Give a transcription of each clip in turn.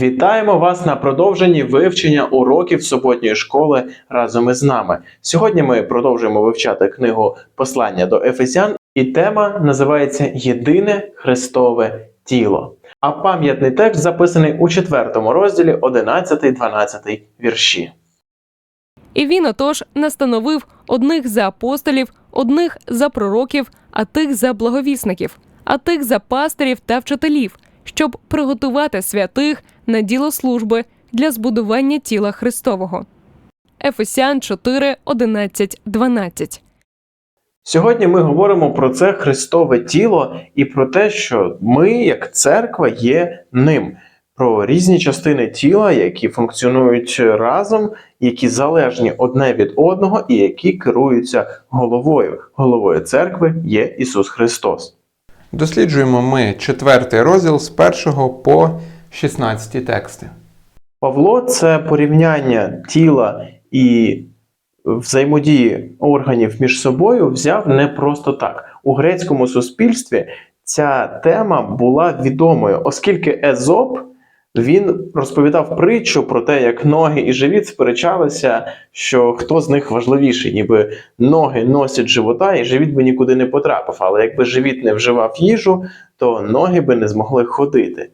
Вітаємо вас на продовженні вивчення уроків суботньої школи разом із нами. Сьогодні ми продовжуємо вивчати книгу Послання до Ефесян, і тема називається Єдине Христове тіло. А пам'ятний текст записаний у четвертому розділі 11-12 вірші. І він отож настановив одних за апостолів, одних за пророків, а тих за благовісників, а тих за пастирів та вчителів, щоб приготувати святих на діло служби для збудування тіла Христового. Ефесян 4, 11, 12. Сьогодні ми говоримо про це Христове тіло і про те, що ми, як церква, є ним. Про різні частини тіла, які функціонують разом, які залежні одне від одного і які керуються головою. Головою церкви є Ісус Христос. Досліджуємо ми четвертий розділ з 1 по 16 тексти. Павло це порівняння тіла і взаємодії органів між собою взяв не просто так. У грецькому суспільстві ця тема була відомою, оскільки Езоп він розповідав притчу про те, як ноги і живіт сперечалися, що хто з них важливіший, ніби ноги носять живота, і живіт би нікуди не потрапив. Але якби живіт не вживав їжу, то ноги би не змогли ходити.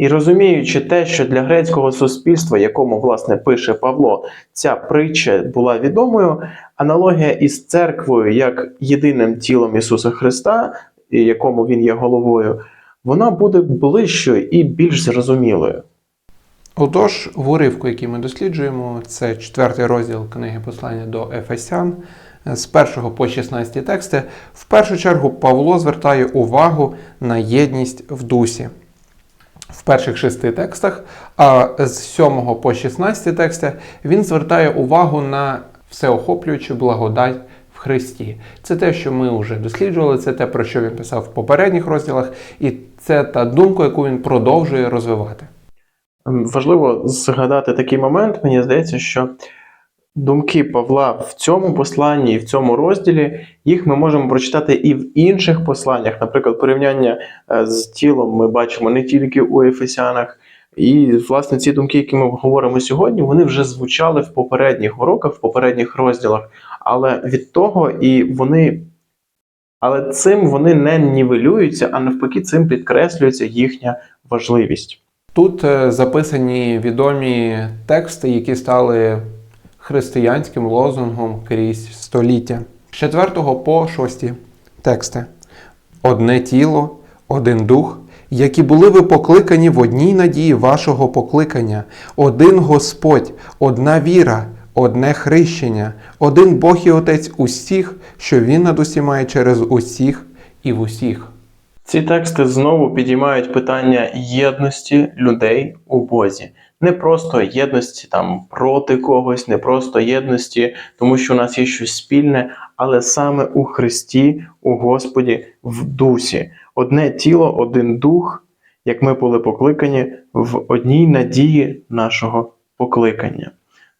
І розуміючи те, що для грецького суспільства, якому власне пише Павло, ця притча була відомою, аналогія із церквою як єдиним тілом Ісуса Христа, якому він є головою, вона буде ближчою і більш зрозумілою. Отож, в уривку, який ми досліджуємо, це четвертий розділ книги Послання до Ефесян, з 1 по 16 тексти. В першу чергу Павло звертає увагу на єдність в дусі. В перших шести текстах, а з 7 по 16 текстах він звертає увагу на всеохоплюючу благодать в Христі. Це те, що ми вже досліджували, це те, про що він писав в попередніх розділах, і це та думка, яку він продовжує розвивати. Важливо згадати такий момент, мені здається, що думки Павла в цьому посланні і в цьому розділі їх ми можемо прочитати і в інших посланнях. Наприклад, порівняння е, з тілом ми бачимо не тільки у Ефесянах. І, власне, ці думки, які ми говоримо сьогодні, вони вже звучали в попередніх уроках, в попередніх розділах. Але від того і вони. Але цим вони не нівелюються, а навпаки, цим підкреслюється їхня важливість. Тут е, записані відомі тексти, які стали християнським лозунгом крізь століття. З 4 по 6 тексти. Одне тіло, один дух, які були ви покликані в одній надії вашого покликання, один Господь, одна віра, одне хрещення, один Бог і Отець усіх, що Він над усіма і через усіх і в усіх. Ці тексти знову підіймають питання єдності людей у Бозі. Не просто єдності там проти когось, не просто єдності, тому що у нас є щось спільне, але саме у Христі, у Господі, в дусі. Одне тіло, один дух, як ми були покликані в одній надії нашого покликання.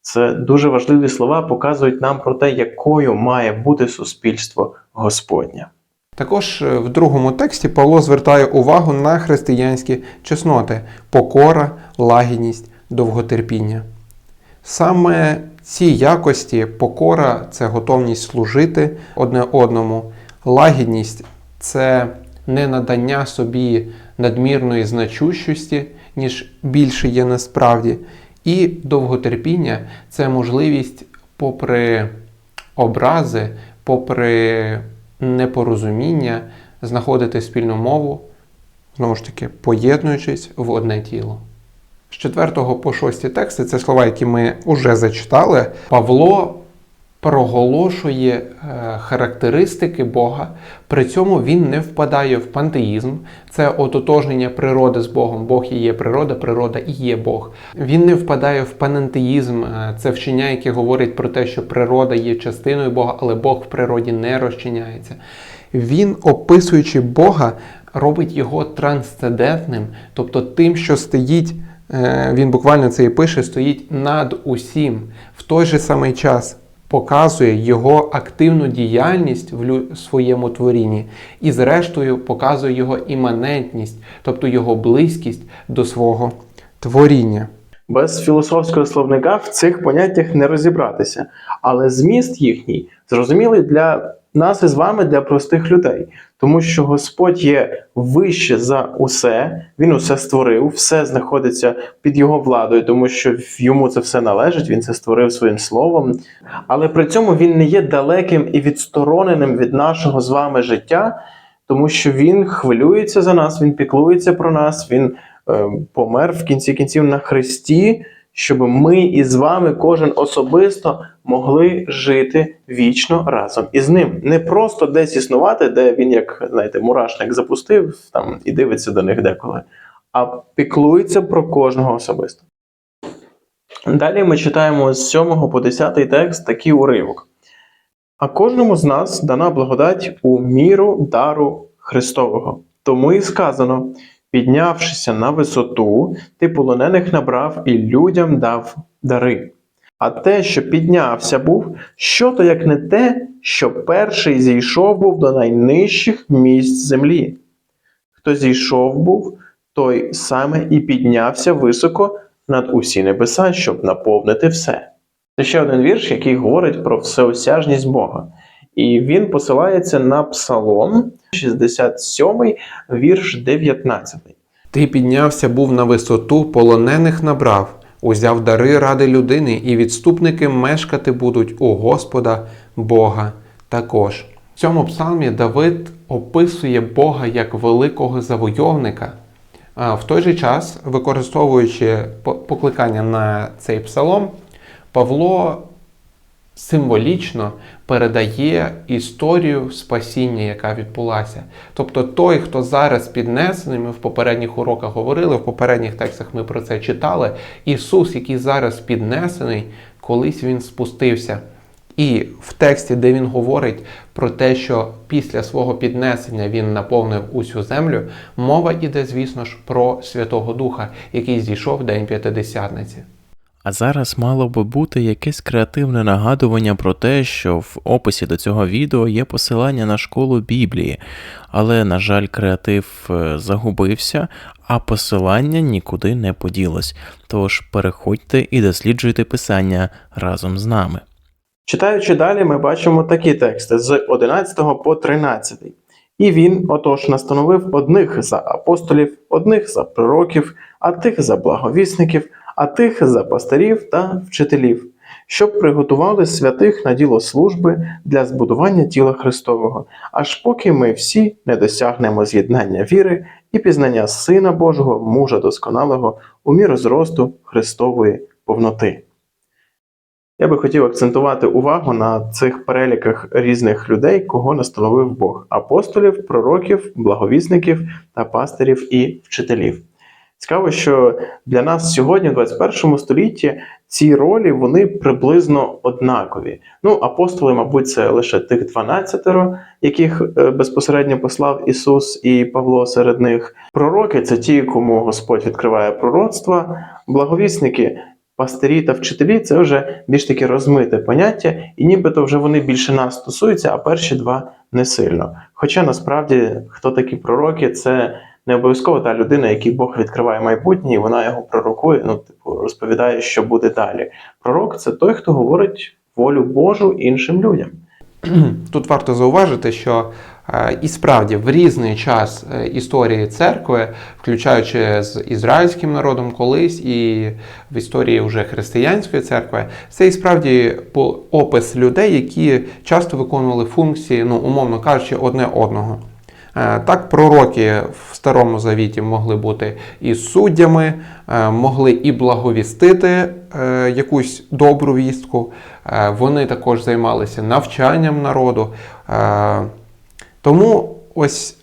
Це дуже важливі слова, показують нам про те, якою має бути суспільство Господнє. Також е, в другому тексті Павло звертає увагу на християнські чесноти покора, лагідність, довготерпіння. Саме ці якості покора це готовність служити одне одному, лагідність це не надання собі надмірної значущості, ніж більше є насправді. І довготерпіння це можливість, попри образи, попри непорозуміння, знаходити спільну мову, знову ж таки, поєднуючись в одне тіло. З 4 по 6 тексти це слова, які ми вже зачитали. Павло проголошує е, характеристики Бога, при цьому він не впадає в пантеїзм, це ототожнення природи з Богом. Бог і є природа, природа і є Бог. Він не впадає в панентеїзм, е, це вчення, яке говорить про те, що природа є частиною Бога, але Бог в природі не розчиняється. Він, описуючи Бога, робить його трансцендентним, тобто тим, що стоїть. е, Він буквально це і пише, стоїть над усім в той же самий час показує його активну діяльність в своєму творінні, і, зрештою, показує його іманентність, тобто його близькість до свого творіння. Без філософського словника в цих поняттях не розібратися, але зміст їхній зрозумілий для нас із вами, для простих людей, тому що Господь є вище за усе, Він усе створив, все знаходиться під його владою, тому що йому це все належить, він це створив своїм словом. Але при цьому він не є далеким і відстороненим від нашого з вами життя, тому що він хвилюється за нас, він піклується про нас, він е, помер в кінці кінців на Христі, щоб ми із вами, кожен особисто, могли жити вічно разом із ним. Не просто десь існувати, де він, як знаєте, мурашник запустив там і дивиться до них деколи, а піклується про кожного особисто. Далі ми читаємо з 7 по 10 текст такий уривок. А кожному з нас дана благодать у міру дару Христового. Тому і сказано: піднявшися на висоту, ти полонених набрав і людям дав дари. А те, що піднявся був, що то як не те, що перший зійшов був до найнижчих місць землі. Хто зійшов був, той саме і піднявся високо над усі небеса, щоб наповнити все. Це ще один вірш, який говорить про всеосяжність Бога. І він посилається на Псалом 67, вірш 19. Ти піднявся був на висоту, полонених набрав, узяв дари ради людини, і відступники мешкати будуть у Господа Бога також. В цьому псалмі Давид описує Бога як великого завойовника. В той же час, використовуючи покликання на цей псалом, Павло символічно передає історію спасіння, яка відбулася. Тобто той, хто зараз піднесений, ми в попередніх уроках говорили, в попередніх текстах ми про це читали. Ісус, який зараз піднесений, колись він спустився. І в тексті, де він говорить про те, що після свого піднесення він наповнив усю землю, мова іде, звісно ж, про Святого Духа, який зійшов в день П'ятидесятниці. А зараз мало би бути якесь креативне нагадування про те, що в описі до цього відео є посилання на школу Біблії, але, на жаль, креатив е, загубився, а посилання нікуди не поділось. Тож переходьте і досліджуйте писання разом з нами. Читаючи далі, ми бачимо такі тексти з 11 по 13. І він, отож, настановив одних за апостолів, одних за пророків, а тих за благовісників, а тих за пастирів та вчителів, щоб приготували святих на діло служби для збудування тіла Христового, аж поки ми всі не досягнемо з'єднання віри і пізнання Сина Божого, мужа досконалого, у міру зросту Христової повноти. Я би хотів акцентувати увагу на цих переліках різних людей, кого настановив Бог: апостолів, пророків, благовісників та пастирів і вчителів. Цікаво, що для нас сьогодні, в 21 столітті, ці ролі вони приблизно однакові. Ну, апостоли, мабуть, це лише тих 12, яких е, безпосередньо послав Ісус і Павло серед них. Пророки це ті, кому Господь відкриває пророцтва, благовісники пастирі та вчителі це вже більш таке розмите поняття, і нібито вже вони більше нас стосуються, а перші два не сильно. Хоча насправді хто такі пророки, це не обов'язково та людина, якій Бог відкриває майбутнє, і вона його пророкує, ну, типу, розповідає, що буде далі. Пророк це той, хто говорить волю Божу іншим людям. Тут варто зауважити, що е, і справді в різний час е, історії церкви, включаючи з ізраїльським народом колись і в історії вже християнської церкви, це і справді опис людей, які часто виконували функції, ну умовно кажучи, одне одного. Е, Так, пророки в Старому Завіті могли бути і суддями, е, могли і благовістити е, якусь добру вістку. Вони також займалися навчанням народу. Тому ось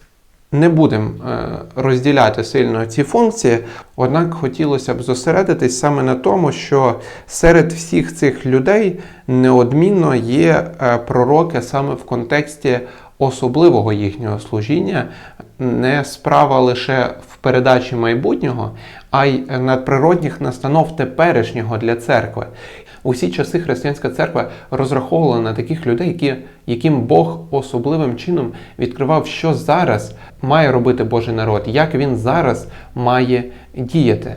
не будемо розділяти сильно ці функції, однак хотілося б зосередитись саме на тому, що серед всіх цих людей неодмінно є пророки саме в контексті особливого їхнього служіння, не справа лише в передачі майбутнього, а й надприродних настанов теперішнього для церкви. Усі часи християнська церква розраховувала на таких людей, які, яким Бог особливим чином відкривав, що зараз має робити Божий народ, як він зараз має діяти.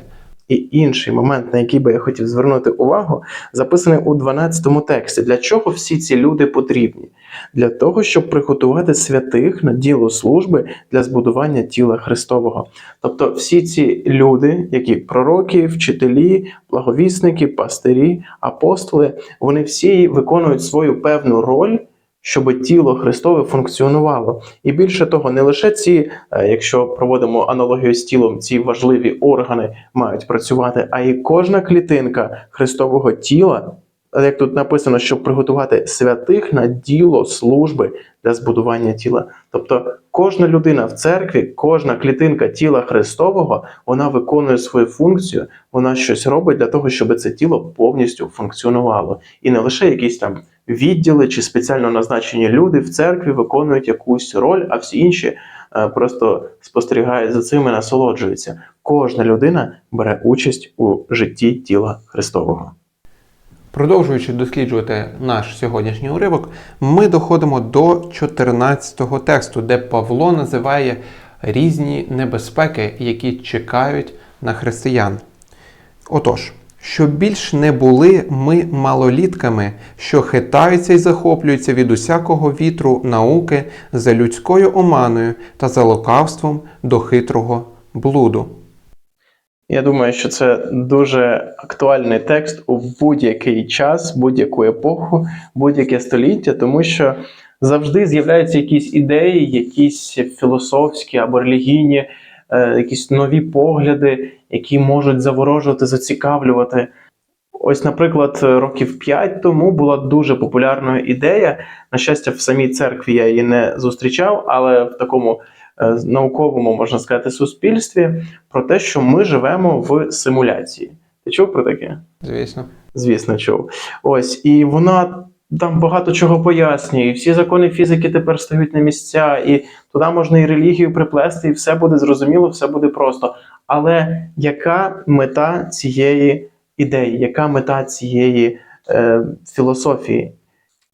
І інший момент, на який би я хотів звернути увагу, записаний у 12 тексті. Для чого всі ці люди потрібні? Для того, щоб приготувати святих на діло служби для збудування тіла Христового. Тобто, всі ці люди, які пророки, вчителі, благовісники, пастирі, апостоли, вони всі виконують свою певну роль. Щоб тіло Христове функціонувало, і більше того, не лише ці, е, якщо проводимо аналогію з тілом, ці важливі органи мають працювати, а і кожна клітинка Христового тіла, як тут написано, щоб приготувати святих на діло служби для збудування тіла. Тобто кожна людина в церкві, кожна клітинка тіла Христового, вона виконує свою функцію, вона щось робить для того, щоб це тіло повністю функціонувало, і не лише якісь там відділи чи спеціально назначені люди в церкві виконують якусь роль, а всі інші е, просто спостерігають за цим і насолоджуються. Кожна людина бере участь у житті тіла Христового. Продовжуючи досліджувати наш сьогоднішній уривок, ми доходимо до 14-го тексту, де Павло називає різні небезпеки, які чекають на християн. Отож, щоб більш не були ми малолітками, що хитаються і захоплюються від усякого вітру науки за людською оманою та за лукавством до хитрого блуду. Я думаю, що це дуже актуальний текст у будь-який час, будь-яку епоху, будь-яке століття, тому що завжди з'являються якісь ідеї, якісь філософські або релігійні, е, якісь нові погляди, які можуть заворожувати, зацікавлювати. Ось, наприклад, років 5 тому була дуже популярною ідея. На щастя, в самій церкві я її не зустрічав, але в такому науковому, можна сказати, суспільстві про те, що ми живемо в симуляції. Ти чув про таке? Звісно. Звісно, чув. Ось, і вона там багато чого пояснює. І всі закони фізики тепер стають на місця, і туди можна і релігію приплести, і все буде зрозуміло, все буде просто. Але яка мета цієї ідеї, яка мета цієї е, філософії?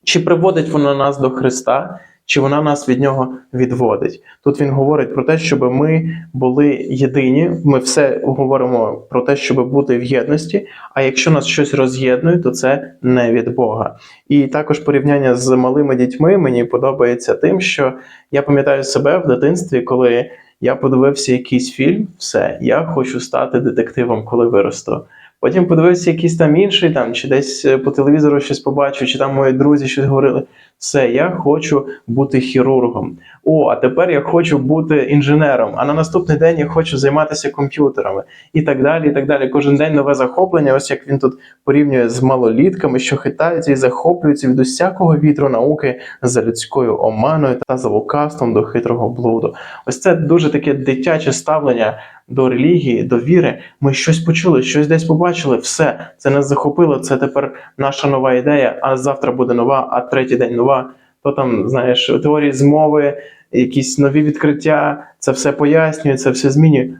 Чи приводить вона нас до Христа, чи вона нас від нього відводить? Тут він говорить про те, щоб ми були єдині. Ми все говоримо про те, щоб бути в єдності. А якщо нас щось роз'єднує, то це не від Бога. І також порівняння з малими дітьми мені подобається тим, що я пам'ятаю себе в дитинстві, коли я подивився якийсь фільм, все, я хочу стати детективом, коли виросту. Потім подивився якийсь там інший, там, чи десь е, по телевізору щось побачив, чи там мої друзі щось говорили. Все, я хочу бути хірургом. О, а тепер я хочу бути інженером. А на наступний день я хочу займатися комп'ютерами і так далі. І так далі. Кожен день нове захоплення. Ось як він тут порівнює з малолітками, що хитаються і захоплюються від усякого вітру науки за людською оманою та за лукавством до хитрого блуду. Ось це дуже таке дитяче ставлення до релігії, до віри. Ми щось почули, щось десь побачили. Все це нас захопило. Це тепер наша нова ідея. А завтра буде нова, а третій день нова. То там, знаєш, теорії змови, якісь нові відкриття. Це все пояснює, це все змінює.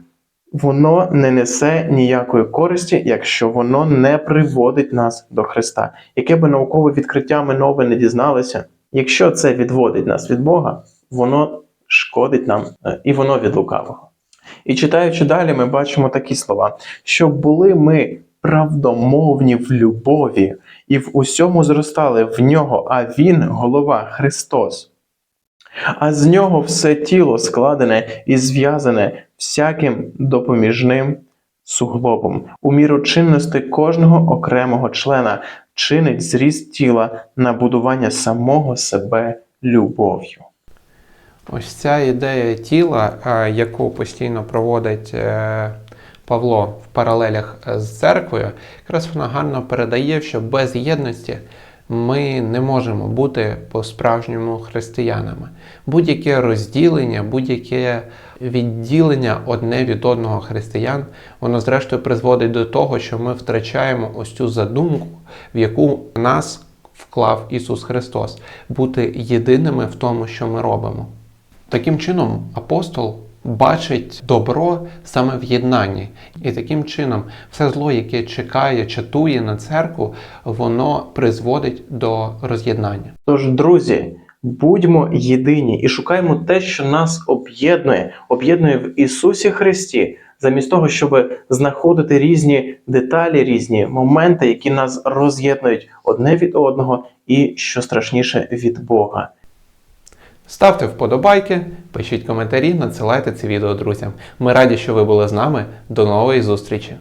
Воно не несе ніякої користі, якщо воно не приводить нас до Христа. Яке би наукове відкриття ми нове не дізналися, якщо це відводить нас від Бога, воно шкодить нам е, і воно від лукавого. І читаючи далі, ми бачимо такі слова: щоб були ми правдомовні в любові і в усьому зростали в нього, а Він голова Христос. А з нього все тіло складене і зв'язане всяким допоміжним суглобом. У міру чинності кожного окремого члена чинить зріст тіла на будування самого себе любов'ю. Ось ця ідея тіла, е, яку постійно проводить е, Павло в паралелях е, з церквою, якраз вона гарно передає, що без єдності ми не можемо бути по-справжньому християнами. Будь-яке розділення, будь-яке відділення одне від одного християн, воно зрештою призводить до того, що ми втрачаємо ось цю задумку, в яку нас вклав Ісус Христос, бути єдиними в тому, що ми робимо. Таким чином, апостол бачить добро саме в єднанні, і таким чином все зло, яке чекає, чатує на церкву, воно призводить до роз'єднання. Тож, друзі, будьмо єдині і шукаємо те, що нас об'єднує, об'єднує в Ісусі Христі, замість того, щоб знаходити різні деталі, різні моменти, які нас роз'єднують одне від одного, і що страшніше від Бога. Ставте вподобайки, пишіть коментарі, надсилайте це відео друзям. Ми раді, що ви були з нами. До нової зустрічі!